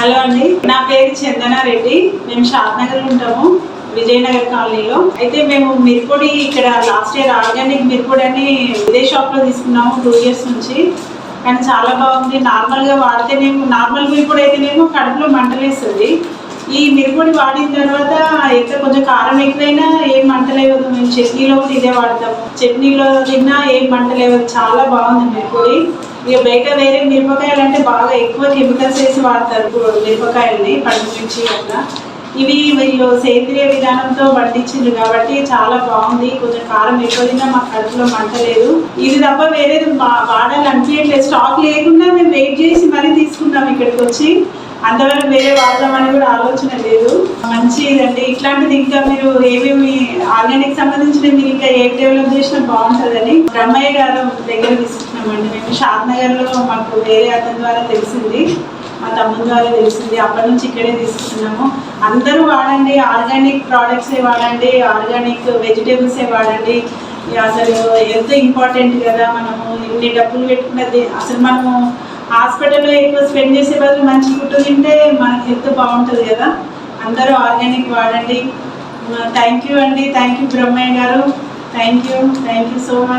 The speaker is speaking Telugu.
హలో అండి. నా పేరు చందన రెడ్డి. మేము షాద్నగర్ ఉంటాము విజయనగర్ కాలనీలో. అయితే మేము మిర్పొడి ఇక్కడ లాస్ట్ ఇయర్ ఆర్గానిక్ మిర్పొడి అని ఇదే షాప్లో తీసుకున్నాము టూ ఇయర్స్ నుంచి. కానీ చాలా బాగుంది. నార్మల్గా వాడితేనేమో నార్మల్ మిర్పొడి అయితేనేమో కడుపులో మంటలేస్తుంది. ఈ మిరపొడి వాడిన తర్వాత ఎక్కడ కొంచెం కారం ఎక్కువైనా ఏం మంటలేవద్దు మేము చట్నీలో కూడా ఇదే వాడతాము. చట్నీలో తిన్నా ఏం మంటలేవద్దు చాలా బాగుంది మిరపొడి. ఇక బయట వేరే మిరపకాయలు అంటే బాగా ఎక్కువ కెమికల్స్ వేసి వాడతారు. మిరపకాయల్ని పండు మిర్చి అట్లా. ఇవి వీళ్ళు సేంద్రియ విధానంతో పండించిండ్రు కాబట్టి చాలా బాగుంది. కొంచెం కారం ఎక్కువ తిన్నా మా కడుపులో మంట లేదు. ఇది తప్ప వేరేది వాడాలి అనిపించట్లేదు స్టాక్ లేకుండా మేము వెయిట్ చేసి మరీ తీసుకున్నాం ఇక్కడికి వచ్చి అంతవరకు వేరే వాడదామని కూడా ఆలోచన లేదు. మంచిదండి. ఇట్లాంటిది ఇంకా మీరు ఏమేమి ఆర్గానిక్ సంబంధించిన మీరు ఇంకా ఏం డెవలప్ చేసినా బాగుంటుందని బ్రహ్మయ్య గారు దగ్గర తీసుకున్నామండి. మేము షాద్ నగర్లో మాకు వేరే అతని ద్వారా తెలిసింది. మా తమ్ముడు ద్వారా తెలిసింది. అప్పటి నుంచి ఇక్కడే తీసుకున్నాము అందరూ వాడండి. ఆర్గానిక్ ప్రోడక్ట్సే వాడండి. ఆర్గానిక్ వెజిటేబుల్సే వాడండి. అసలు ఎంత ఇంపార్టెంట్ కదా మనము ఇన్ని డబ్బులు పెట్టుకున్నది. అసలు మనము హాస్పిటల్లో ఎక్కువ స్పెండ్ చేసే బదులు మంచి ఫుడ్ తింటే మనకి హెల్త్ బాగుంటుంది కదా. అందరూ ఆర్గానిక్ వాడండి. థ్యాంక్ యూ అండి. Thank you Brahmayya garu. Thank you. Thank you so much.